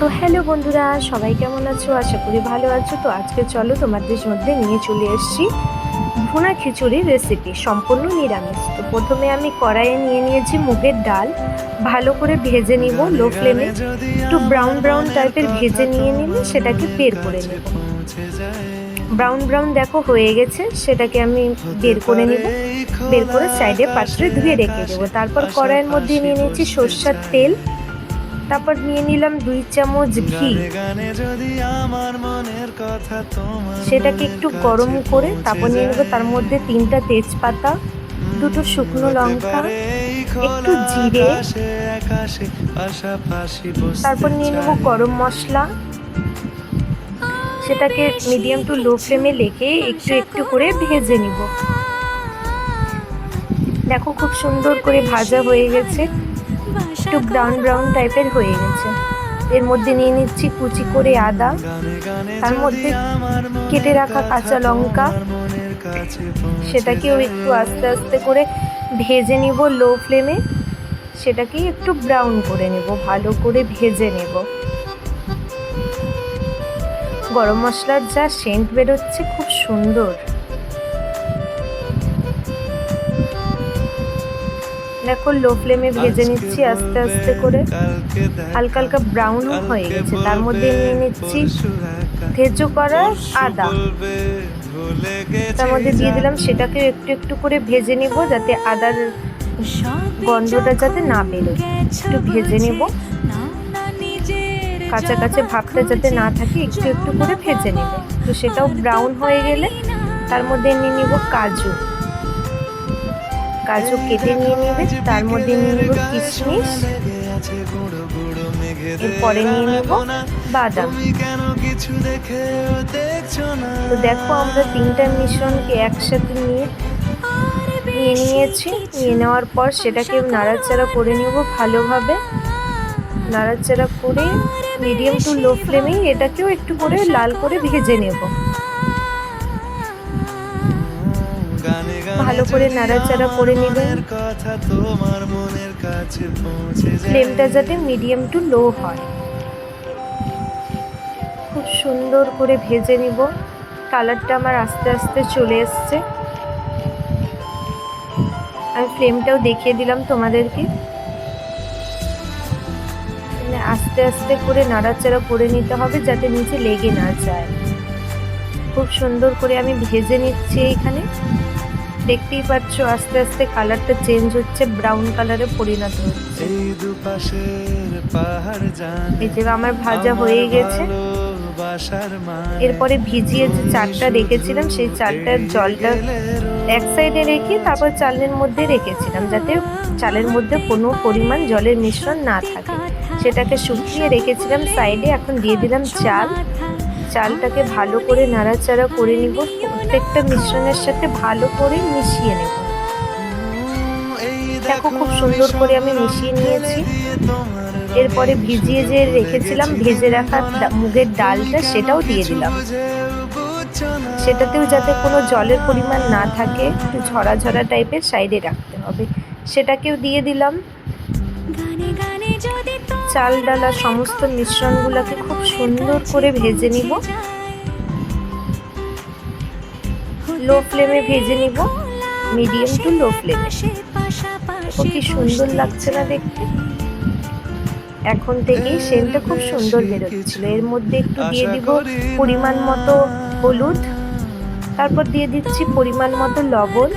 তো হ্যালো বন্ধুরা, সবাই কেমন আছো? আশা করি ভালো আছো। তো আজকে চলো তোমাদের মধ্যে নিয়ে চলে এসেছি ভুনা খিচুড়ির রেসিপি সম্পূর্ণ নিরামিষ। তো প্রথমে আমি কড়াইয়ে নিয়ে নিয়েছি মুগের ডাল। ভালো করে ভেজে নিব, লো ফ্লেমে। একটু ব্রাউন ব্রাউন টাইপের ভেজে নিয়ে নিলে সেটাকে বের করে নেব। ব্রাউন ব্রাউন দেখো হয়ে গেছে, সেটাকে আমি বের করে নিব। বের করে সাইডে পাত্রে ধুয়ে রেখে দেবো। তারপর কড়াইয়ের মধ্যে নিয়ে নিয়েছি সর্ষার তেল। তারপর নিয়ে নিলাম দুই চামচ ঘি। সেটাকে একটু গরম করে তারপর নিয়ে নেব তার মধ্যে তিনটা তেজপাতা দুটো শুকনো লঙ্কা একটু জিরে। তারপর নিয়ে নেব গরম মশলা। সেটাকে মিডিয়াম টু লো ফ্লেমে রেখে একটু একটু করে ভেজে নিব। দেখো খুব সুন্দর করে ভাজা হয়ে গেছে। একটু ব্রাউন ব্রাউন টাইপের হয়ে গেছে। এর মধ্যে নিয়ে নিচ্ছি কুচি করে আদা। তার মধ্যে কেটে রাখা কাঁচা লঙ্কা। সেটাকেও একটু আস্তে আস্তে করে ভেজে নিব লো ফ্লেমে। সেটাকেই একটু ব্রাউন করে নেব ভালো করে ভেজে নেব। গরম মশলার যা সেন্ট বেরোচ্ছে খুব সুন্দর। দেখো লো ফ্লেমে ভেজে নিচ্ছি আস্তে আস্তে করে। হালকা হালকা ব্রাউন হয়ে গেছে তার মধ্যে নিয়ে নিচ্ছি ভেজো করা আদা। তার মধ্যে দিয়ে দিলাম সেটাকে একটু একটু করে ভেজে নিব যাতে আদার গন্ধটা যাতে না বেরোয়। একটু ভেজে নেব। কাঁচা কাঁচা ভাবটা যাতে না থাকে একটু একটু করে ভেজে নেবে। তো সেটাও ব্রাউন হয়ে গেলে তার মধ্যে নিয়ে নিব কাজু। কাজু কেটে নিয়ে নেবে, তার মধ্যে নিয়ে নেব কিশমিশ, এরপরে নিয়ে নেব বাদাম। তো দেখো আমরা তিনটা মিশ্রণকে একসাথে নিয়ে নিয়ে নিয়েছি। নিয়ে নেওয়ার পর সেটাকে নাড়াচাড়া করে নেব ভালোভাবে। নাড়াচাড়া করে মিডিয়াম টু লো ফ্লেমেই এটাকেও একটু করে লাল করে ভেজে নেব। ভালো করে নাড়াচাড়া করে নেবেন। ফ্লেমটা যাতে মিডিয়াম টু লো হয়। খুব সুন্দর করে ভেজে নিব। কালারটা আমার আস্তে আস্তে চলে এসছে। আমি ফ্লেমটাও দেখিয়ে দিলাম তোমাদেরকে। আস্তে আস্তে করে নাড়াচাড়া করে নিতে হবে যাতে নিচে লেগে না যায়। খুব সুন্দর করে আমি ভেজে নিচ্ছি এইখানে দেখতেই পাচ্ছ আস্তে আস্তে কালারটা চেঞ্জ হচ্ছে ব্রাউন কালারে পরিণত হচ্ছে। এই যে আমার ভাজা হয়ে গেছে। এরপরে ভিজিয়ে যে চারটা রেখেছিলাম সেই চারটার জলটা এক সাইডে রেখে তারপর চালের মধ্যে রেখেছিলাম যাতে চালের মধ্যে কোনো পরিমাণ জলের মিশ্রণ না থাকে। সেটাকে শুকিয়ে রেখেছিলাম সাইডে এখন দিয়ে দিলাম চাল। চালটাকে ভালো করে নাড়াচাড়া করে নিব। প্রত্যেকটা মিশ্রণের সাথে ভালো করে মিশিয়ে নেব। দেখো খুব সুন্দর করে আমি মিশিয়ে নিয়েছি। এরপরে ভিজিয়ে যে রেখেছিলাম ভেজে রাখা মুগের ডালটা সেটাও দিয়ে দিলাম। সেটাতেও যাতে কোনো জলের পরিমাণ না থাকে একটু ঝরা ঝরা টাইপের সাইডে রাখতে হবে। সেটাকেও দিয়ে দিলাম। চাল ডালা সমস্ত মিশ্রণগুলোকে খুব সুন্দর করে ভেজে নিব। লো ফ্লেমে ভেজে নিব মিডিয়াম টু লো ফ্লেমে। কি সুন্দর লাগছে না দেখতে? এখন থেকেই সেন্টটা খুব সুন্দর বেরোচ্ছিল এর মধ্যে একটু দিয়ে দিব পরিমাণ মতো হলুদ তারপর দিয়ে দিচ্ছি পরিমাণ মতো লবণ।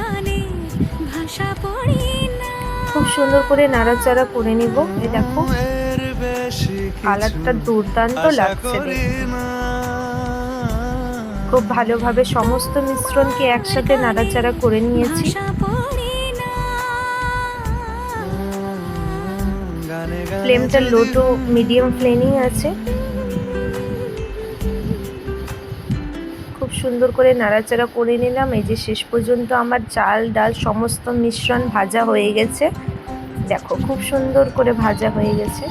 খুব সুন্দর করে নাড়াচাড়া করে নিব। এ দেখো কালারটা দুর্দান্ত লাগছে খুব ভালোভাবে সমস্ত মিশ্রণকে একসাথে নাড়াচাড়া করে নিয়েছি। ফ্লেমটা লো টু মিডিয়াম ফ্লেমই আছে। খুব সুন্দর করে নাড়াচাড়া করে নিলাম। এই যে শেষ পর্যন্ত আমার চাল, ডাল সমস্ত মিশ্রণ ভাজা হয়ে গেছে। দেখো, খুব সুন্দর করে ভাজা হয়ে গেছে।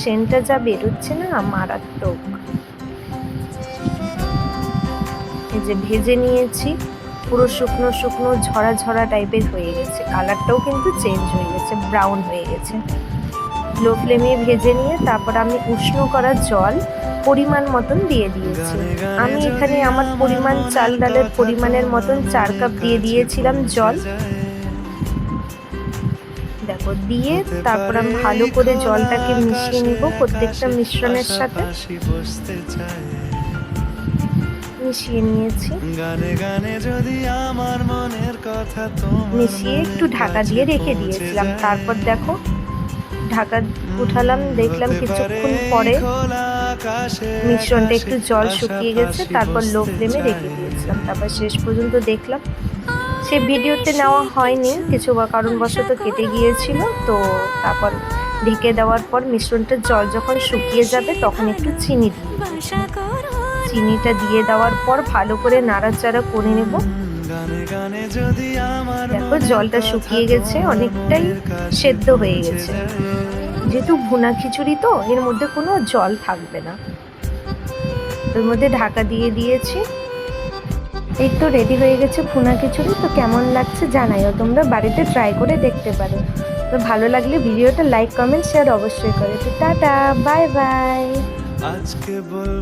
সেন্টটা যা বেরোচ্ছে না, মারাত্মক। যে ভেজে নিয়েছি, পুরো শুকনো শুকনো ঝরা ঝরা টাইপের হয়ে গেছে। কালারটাও কিন্তু চেঞ্জ হয়ে গেছে ব্রাউন হয়ে গেছে। লো ফ্লেমে ভেজে নিয়ে তারপর আমি উষ্ণ করা জল পরিমাণ মতন দিয়ে দিয়েছি। আমি এখানে আমার পরিমাণ চাল ডালের পরিমাণের মতন চার কাপ দিয়ে দিয়েছিলাম জল। দেখো, দিয়ে তারপর আমি ভালো করে জলটাকে মিশিয়ে নিব প্রত্যেকটা মিশ্রণের সাথে। মিশিয়ে নিয়েছি। গানে গানে যদি আমার মনের কথা তোমার মিশিয়ে একটু ঢাকা দিয়ে রেখে দিয়েছিলাম। তারপর দেখো ঢাকা উঠালাম দেখলাম কিছুক্ষণ পরে মিশ্রণটা একটু জল শুকিয়ে গেছে তারপর লো ফ্লেমে রেখে দিয়েছিলাম। তারপর শেষ পর্যন্ত দেখলাম সে ভিডিওতে নেওয়া হয়নি কিছু বা কারণবশত কেটে গিয়েছিল তো তারপর ঢেকে দেওয়ার পর মিশ্রণটা জল যখন শুকিয়ে যাবে তখন একটু চিনি দিয়ে চিনিটা দিয়ে দেওয়ার পর ভালো করে নাড়াচাড়া করে নেব। দেখো, জলটা শুকিয়ে গেছে, অনেকটাই সেদ্ধ হয়ে গেছে। যেহেতু ভুনা খিচুড়ি তো, এর মধ্যে কোনো জল থাকবে না। এর মধ্যে ঢাকা দিয়ে দিয়েছি। এই তো রেডি হয়ে গেছে ভুনা খিচুড়ি। তো কেমন লাগছে জানাইও তোমরা বাড়িতে ট্রাই করে দেখতে পারো। তো ভালো লাগলে ভিডিওটা লাইক কমেন্ট শেয়ার অবশ্যই করে তো টাটা বাই বাই আজকে বল